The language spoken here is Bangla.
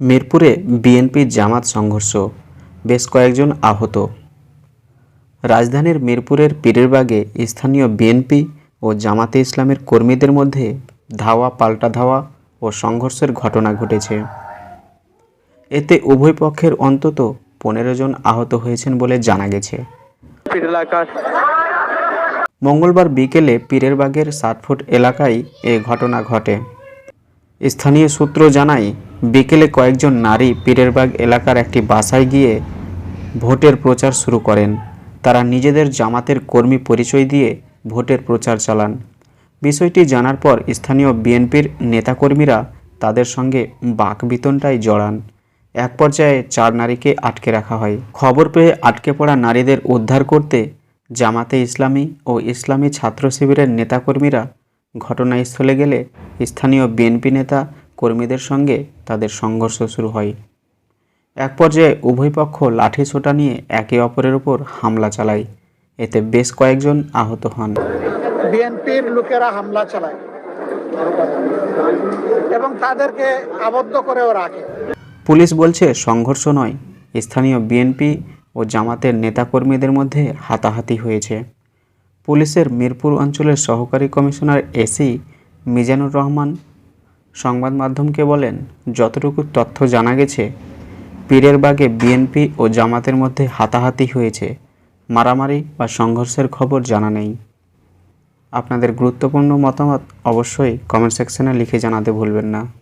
মিরপুরে বিএনপি জামাত সংঘর্ষ বেশ কয়েকজন আহত। রাজধানীর মিরপুরের পীরেরবাগে স্থানীয় বিএনপি ও জামাতে ইসলামের কর্মীদের মধ্যে ধাওয়া পাল্টা ধাওয়া ও সংঘর্ষের ঘটনা ঘটেছে। এতে উভয় পক্ষের অন্তত পনেরো জন আহত হয়েছেন বলে জানা গেছে। মঙ্গলবার বিকেলে পীরেরবাগের সাতফুট এলাকায় এ ঘটনা ঘটে। স্থানীয় সূত্র জানায়, বিকেলে কয়েকজন নারী পীরেরবাগ এলাকার একটি বাসায় গিয়ে ভোটের প্রচার শুরু করেন। তারা নিজেদের জামাতের কর্মী পরিচয় দিয়ে ভোটের প্রচার চালান। বিষয়টি জানার পর স্থানীয় বিএনপির নেতাকর্মীরা তাদের সঙ্গে বাকবিতনটায় জড়ান। এক পর্যায়ে চার নারীকে আটকে রাখা হয়। খবর পেয়ে আটকে পড়া নারীদের উদ্ধার করতে জামাতে ইসলামী ও ইসলামী ছাত্র শিবিরের নেতাকর্মীরা ঘটনাস্থলে গেলে স্থানীয় বিএনপি নেতা কর্মীদের সঙ্গে তাদের সংঘর্ষ শুরু হয়। এক পর্যায়ে উভয় পক্ষ লাঠি ছোটা নিয়ে একে অপরের উপর হামলা চালায়। এতে বেশ কয়েকজন আহত হন। বিএনপির লোকেরা হামলা চালায় এবং তাদেরকে আবদ্ধ করেও রাখে। পুলিশ বলছে সংঘর্ষ নয় স্থানীয় বিএনপি ও জামাতের নেতাকর্মীদের মধ্যে হাতাহাতি হয়েছে। পুলিশের মিরপুর অঞ্চলের সহকারী কমিশনার এসি মিজানুর রহমান, সংবাদ মাধ্যমকে বলেন, যতটুকু তথ্য জানা গেছে, পীরের বাগে বিএনপি ও জামাতের মধ্যে হাতাহাতি হয়েছে। মারামারি বা সংঘর্ষের খবর জানা নেই। আপনাদের গুরুত্বপূর্ণ মতামত অবশ্যই কমেন্ট সেকশনে লিখে জানাতে ভুলবেন না।